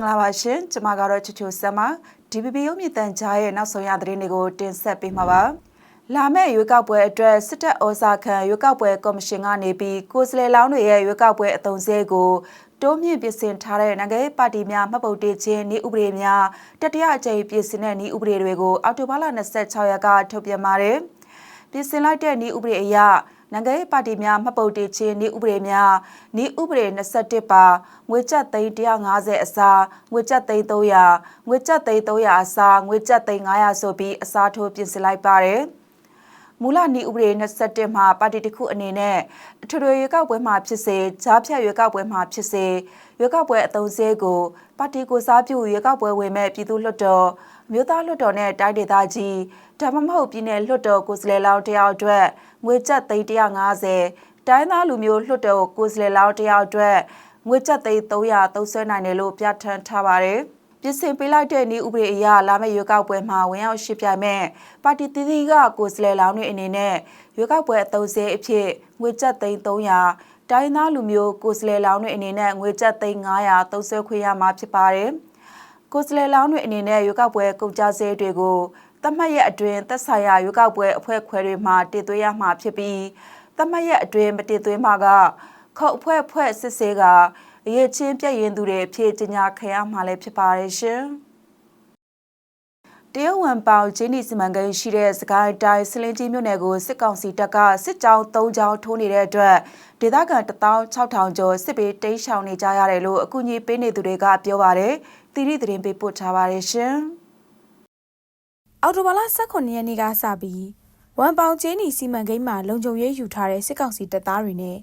င်္ဂလာပါရှင် ကျမကတော့ချူချူဆမ်မ DPP ရုပ်မြင့်တန်ကြားရဲ့နောက်ဆုံးရသတင်းတွေကိုတင်ဆက်ပေးမှာပါလာမယ့်ရွေးကောက်ပွဲအတွက်စစ်တပ်ဩဇာခံရွေးကောက်ပွဲကော်မရှင်ကနေပြီးကိုယ်စားလှယ်လောင်းတွေရဲ့ရွေးကောက်ပွဲအသုံးစရိတ်ကိုတိုးမြင့်ပြင်ဆင်ထားတဲ့နိုင်ငံရေးပါတီများမှတ်ပုံတင်ခြင်းဤဥပဒေများတတိယအကြိမ်ပြင်ဆင်တဲ့ဤဥပဒေတွေကိုအောက်တိုဘာလ26ရက်ကထုတ်ပြန်ပါတယ်ပြင်ဆင်လိုက်တဲ့ဤဥပဒေအရ နိုင်ငံရေးပါတီများမှတ်ပုံတင်ခြင်းဤဥပဒေများဤဥပဒေ21ပါငွေကျပ်သိန်း150အစားငွေကျပ်သိန်း300ငွေကျပ်သိန်း300အစားငွေကျပ်သိန်း900ဆိုပြီးအစားထိုးပြင်ဆင်လိုက်ပါတယ်မူလနီဥပဒေ27မှာပါတီတစ်ခုအနေနဲ့အထွေထွေရွေးကောက်ပွဲမှာဖြစ်စေကြားဖြတ်ရွေးကောက်ပွဲမှာဖြစ်စေရွေးကောက်ပွဲအသုံးစရိတ်ကိုပါတီကိုစားပြုရွေးကောက်ပွဲဝင်မဲ့ပြည်သူ့လွှတ်တော်မြို့သားလွှတ်တော်နဲ့တိုင်းဒေသကြီး ဒါမှမဟုတ်ပြည်내လွှတ်တော်ကိုယ်စားလှယ်လောင်းတယောက်အတွက်ငွေကျပ်သိန်း150တိုင်းသားလူမျိုးလွှတ်တော်ကိုယ်စားလှယ်လောင်းတယောက်အတွက်ငွေကျပ်သိန်း300သုံးစွဲနိုင်တယ်လို့ပြဋ္ဌာန်းထားပါတယ်။ပြင်ဆင်ပေးလိုက်တဲ့ဤဥပဒေအရလာမယ့်ရွေးကောက်ပွဲမှာဝင်ရောက်ရှိပြိုင်မဲ့ပါတီတည်တည်ကကိုယ်စားလှယ်လောင်းတွေအနေနဲ့ရွေးကောက်ပွဲအသုံးစရိတ်အဖြစ်ငွေကျပ်သိန်း300တိုင်းသားလူမျိုးကိုယ်စားလှယ်လောင်းတွေအနေနဲ့ငွေကျပ်သိန်း900သုံးစွဲခွင့်ရမှာဖြစ်ပါတယ်။ကိုယ်စားလှယ်လောင်းတွေအနေနဲ့ရွေးကောက်ပွဲကုန်ကြစည်တွေကို သတ်မှတ်ရက်အတွင်းသက်ဆိုင်ရာရွေးကောက်ပွဲအဖွဲ့ခွဲတွေမှာတည်သွေးရမှာဖြစ်ပြီးသတ်မှတ်ရက်အတွင်းမတည်သွေးမှာကခုတ်အဖွဲ့ဖွဲ့စစ်ဆေးကအရေးချင်းပြည့်ရင်သူတွေဖြည့်ကျညာခံရမှာလည်းဖြစ်ပါတယ်ရှင်တရုတ်ဝန်ပေါဂျင်းနီစီမံကိန်းရှိတဲ့စကိုင်းတိုင်းစလင်းကြီးမြို့နယ်ကိုစစ်ကောင်စီတပ်ကစစ်ကြောင်း၃ကြောင်းထိုးနေတဲ့အတွက်ဒေသခံ16000ကျော်စစ်ပေးတိမ်းရှောင်နေကြရတယ်လို့အကူအညီပေးနေသူတွေကပြောပါတယ်။တီရီသတင်းပေးပို့ထားပါတယ်ရှင်။ အော်တိုဘာလ18ရက်နေ့ကစပြီးဝမ်ပေါင်ကျင်းနီစီမံကိန်းမှာလုံခြုံရေးယူထားတဲ့စစ်ကောင်စီတပ်သားတွေနဲ့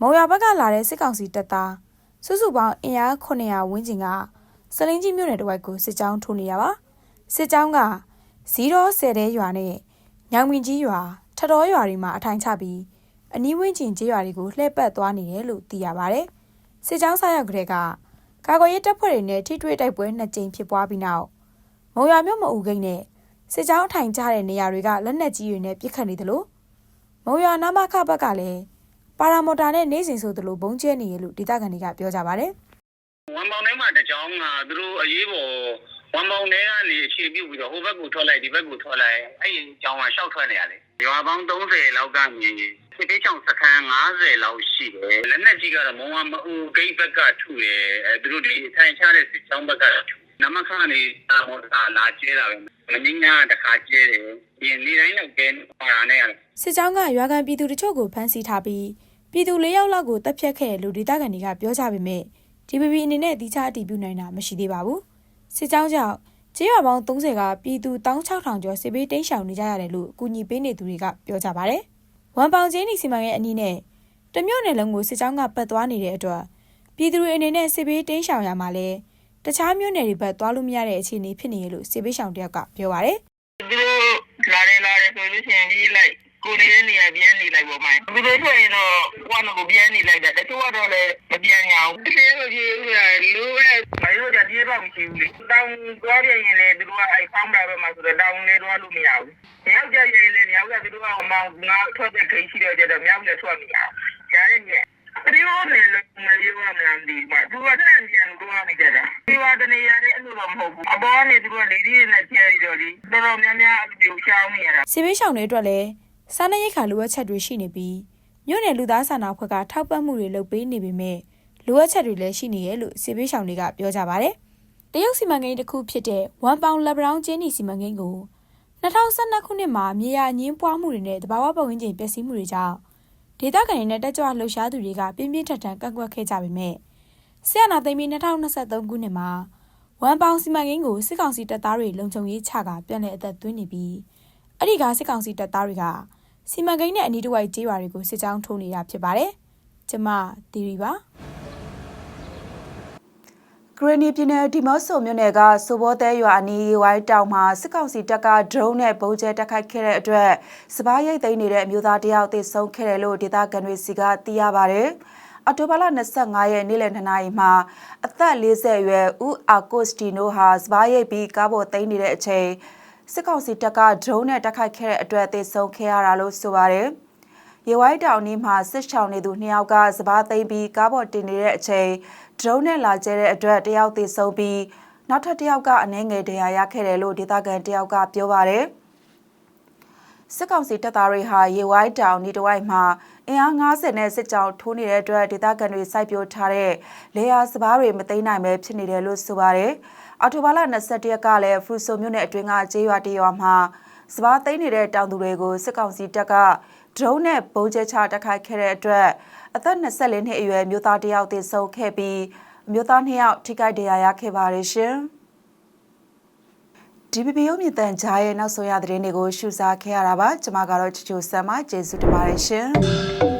မုံရဘက်ကလာတဲ့စစ်ကောင်စီတပ်သားစုစုပေါင်းအင်အား900ဝန်းကျင်ကစလင်းကြီးမြို့နယ်တစ်ဝိုက်ကိုစစ်ကြောင်းထိုးနေရပါစစ်ကြောင်းကဇီရောဆယ်တဲရွာနဲ့ညောင်မင်းကြီးရွာထတော်ရွာတွေမှာအထိုင်ချပြီးအနီးဝန်းကျင်ကျေးရွာတွေကိုလှည့်ပတ်သွားနေတယ်လို့သိရပါတယ်စစ်ကြောင်းဆရောက်ကြတဲ့ကကာကွယ်ရေးတပ်ဖွဲ့တွေနဲ့ထိတွေ့တိုက်ပွဲနှစ်ကြိမ်ဖြစ်ပွားပြီးနောက်မုံရမြို့မအူဂိတ်နဲ့ စစ်ကြောင်းထိုင်ကြတဲ့နေရာတွေကလက်နက်ကြီးတွေနဲ့ပစ်ခတ်နေတယ်လို့မုံရွာနာမခဘက်ကလည်းပါရာမော်တာနဲ့နေစဉ်ဆိုသလိုဘုံကျဲနေရလို့ဒေသခံတွေကပြောကြပါတယ်။ဝန်ပေါင်းထဲမှာတကြောင်းကသူတို့အရေးပေါ်ဝန်ပေါင်းထဲကနေအခြေပြုပြီးတော့ဟိုဘက်ကိုထွက်လိုက်ဒီဘက်ကိုထွက်လိုက်အဲ့ဒီအကြောင်းကရှောက်ထွက်နေရတယ်။ရွာပေါင်း30လောက်ကနေစစ်ပေးချောင်စခန်း90လောက်ရှိတယ်။လက်နက်ကြီးကတော့မုံဝမအူဂိတ်ဘက်ကထုတယ်။အဲသူတို့ဒီထိုင်ချတဲ့စစ်ကြောင်းဘက်ကထု နမခကနေတာမော်တာလာကျဲတာပဲမင်းညာတခါကျဲတယ်ဒီနေ့တိုင်းတော့ကျဲပါရနဲ့ရတယ်စစ်ကြောင်းကရွာကန်ပြည်သူတချို့ကိုဖမ်းဆီးထားပြီးပြည်သူ၄ယောက်လောက်ကိုတပ်ဖြတ်ခဲ့လို့ဒေသခံတွေကပြောကြပေမဲ့ DPP အနေနဲ့တိကျအတည်ပြုနိုင်တာမရှိသေးပါဘူးစစ်ကြောင်းကြောင့်ကျေးရွာပေါင်း30ကပြည်သူ16000ကျော်စစ်ဘေးတိမ်းရှောင်နေကြရတယ်လို့အကူအညီပေးနေသူတွေကပြောကြပါတယ်ဝမ်ပေါင်ချင်းနီစီမံရဲ့အနည်းနဲ့တမျိုးနယ်လုံးကိုစစ်ကြောင်းကပတ်သွားနေတဲ့အတွက်ပြည်သူတွေအနေနဲ့စစ်ဘေးတိမ်းရှောင်ရမှာလဲ တခြားမြို့နယ်တွေဘက်သွားလို့မရတဲ့အခြေအနေဖြစ်နေရလို့စေပေးဆောင်တယောက်ကပြောပါရယ်သူတို့လာတယ်လာတယ်ဆိုလို့ရှိရင်ဒီလိုက်ကိုနေတဲ့နေရာပြန်နေလိုက်ပေါ့မိုင်းသူတို့ထွက်ရင်တော့ဟိုကကိုပြန်နေလိုက်တယ်တချို့ကတော့လည်းမပြန်ညာဘူးဒီလိုကြီးဦးရလူပဲမရိုးကြပြေးပါမရှိဘူးလေတောင်းသွားပြရင်လည်းသူတို့ကအဲ့ဖောင်းတာပဲမှာဆိုတော့တောင်းနေတော့လို့မရဘူးမြောက်ကြရင်လည်းမြောက်ကသူတို့ကမောင်ငါထွက်တဲ့ခိရှိတော့ကြတော့မြောက်လည်းထွက်မရဘူးကြားရညပြောမယ်လို့မပြောရမလား ဒီမှာသူကတန်းပြန်တော့နေကြတာဒီဝါဒနေရတဲ့အလိုတော့မဟုတ်ဘူးအပေါ်ကနေသူကလေဒီနဲ့ကျဲရီတော့ဒီတော်တော်များများအပြူရှောင်းနေရတာစေပေးဆောင်တွေအတွက်လည်းစားနပ်ရိက္ခာလိုအပ်ချက်တွေရှိနေပြီးမြို့နယ်လူသားစာနာအဖွဲ့ကထောက်ပံ့မှုတွေလုပ်ပေးနေပေမဲ့လိုအပ်ချက်တွေလည်းရှိနေရဲ့လို့စေပေးဆောင်တွေကပြောကြပါတယ်တရုတ်စီမံကိန်းတစ်ခုဖြစ်တဲ့ဝမ်ပေါင်လက်ဘရောင်းကျင်းနီစီမံကိန်းကို2012ခုနှစ်မှာမြေယာညင်းပွားမှုတွေနဲ့တဘာဝပတ်ဝန်းကျင်ပျက်စီးမှုတွေကြောင့်ဒေသခံတွေနဲ့တက်ကြွလှုပ်ရှားသူတွေကပြင်းပြင်းထန်ထန်ကန့်ကွက်ခဲ့ကြပေမဲ့ ဆရာနာသိမ်းပြီး2023ခုနှစ်မှာဝမ်ပေါင်စီမံကိန်းကိုစစ်ကောင်စီတပ်သားတွေလုံခြုံရေးချကပြန်လည်အသက်သွင်းနေပြီးအဲ့ဒီကစစ်ကောင်စီတပ်သားတွေကစီမံကိန်းနဲ့အနီးတစ်ဝိုက်ကျေးရွာတွေကိုစစ်ကြောင်းထိုးနေတာဖြစ်ပါတယ်။ကျမတီရီပါဂရနီပြည်နယ်ဒီမော့ဆိုမြို့နယ်ကစိုးဘောတဲရွာအနီးဝိုင်းတောင်မှာစစ်ကောင်စီတပ်ကဒရုန်းနဲ့ပုံကျဲတက်ခိုက်ခဲ့တဲ့အတွက်စပားရိတ်သိမ်းနေတဲ့အမျိုးသားတယောက်သေဆုံးခဲ့တယ်လို့ဒေသခံတွေစီကသိရပါဗျ။ အော်တိုဘာလ25ရက်နေ့လယ်2နာရီမှာအသက်40အရွယ်ဦးအာကိုစတီနိုဟာစပားရိတ်ပြီးကားပေါ်သိမ်းနေတဲ့အချိန်စစ်ကောင်စီတပ်ကဒရုန်းနဲ့တက်ခိုက်ခဲ့တဲ့အတွက်သေဆုံးခဲ့ရတာလို့ဆိုပါတယ်။ရေဝိုင်းတောင်နီးမှာစစ်ချောင်းနေသူနှစ်ယောက်ကစပားသိမ်းပြီးကားပေါ်တင်နေတဲ့အချိန်ဒရုန်းနဲ့လာကျဲတဲ့အတွက်တယောက်သေဆုံးပြီးနောက်ထပ်တယောက်ကအနှဲငယ်ဒဏ်ရာရခဲ့တယ်လို့ဒေသခံတယောက်ကပြောပါတယ်။ စစ်ကောင်စီတပ်သားတွေဟာရေဝိုင်းတောင်နီတဝိုက်မှာအင်အား90နဲ့စစ်ကြောင်းထိုးနေတဲ့အတွက်ဒေသခံတွေစိုက်ပျိုးထားတဲ့လေယာစပားတွေမသိမ်းနိုင်ပဲဖြစ်နေတယ်လို့ဆိုပါတယ်။အော်တိုဘာလ21ရက်ကလည်းဖရူဆိုမြို့နယ်အတွင်းကကျေးရွာတရွာမှာစပားသိမ်းနေတဲ့တောင်သူတွေကိုစစ်ကောင်စီတပ်ကဒရုန်းနဲ့ပုံကျဲချတိုက်ခိုက်ခဲ့တဲ့အတွက်အသက်24နှစ်အရွယ်မျိုးသားတစ်ယောက်သေဆုံးခဲ့ပြီးအမျိုးသား2ယောက်ထိခိုက်ဒဏ်ရာရခဲ့ပါတယ်ရှင်။ DPP ရုံမြင့်တန်ကြားရဲ့နောက်ဆုံးရသတင်းတွေကိုရှုစားခဲ့ရတာပါကျွန်မကတော့ချူချူဆမ်မကျေးဇူးတင်ပါတယ်ရှင်။